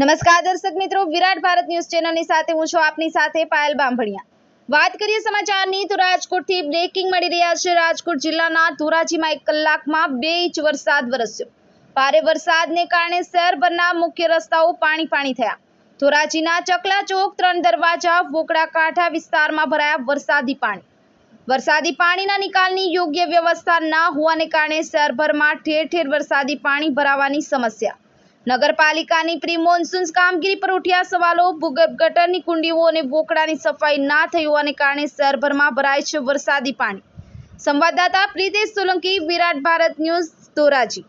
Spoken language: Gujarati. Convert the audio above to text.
નમસ્કાર દર્શક મિત્રો, વિરાટ ભારત ન્યૂઝ ચેનલની સાથે હું છું આપની સાથે પાયલ બાંભણિયા. વાત કરીએ સમાચારની તો રાજકોટથી બ્રેકિંગ મળી રહ્યા છે. રાજકોટ જિલ્લાના ધોરાજીમાં એક કલાકમાં બે ઇંચ વરસાદ વરસ્યો. ભારે વરસાદને કારણે શહેરભરના મુખ્ય રસ્તાઓ પાણી પાણી થયા. ધોરાજીના ચકલા ચોક, ત્રણ દરવાજા, વોકડા કાંઠા વિસ્તારમાં ભરાયા વરસાદી પાણી. વરસાદી પાણીના નિકાલની યોગ્ય વ્યવસ્થા ના હોવાને કારણે શહેરભરમાં ઠેર ઠેર વરસાદી પાણી ભરાવાની સમસ્યા. નગરપાલિકાની પ્રી મોન્સૂન કામગીરી પર ઉઠ્યા સવાલો, ભૂગર્ભ ગટરની કુંડીઓ અને બોકડાની સફાઈ ના થઈ હોવાને કારણે શહેરભરમાં ભરાય છે વરસાદી પાણી. સંવાદદાતા પ્રીતેશ સોલંકી, વિરાટ ભારત ન્યૂઝ, ધોરાજી.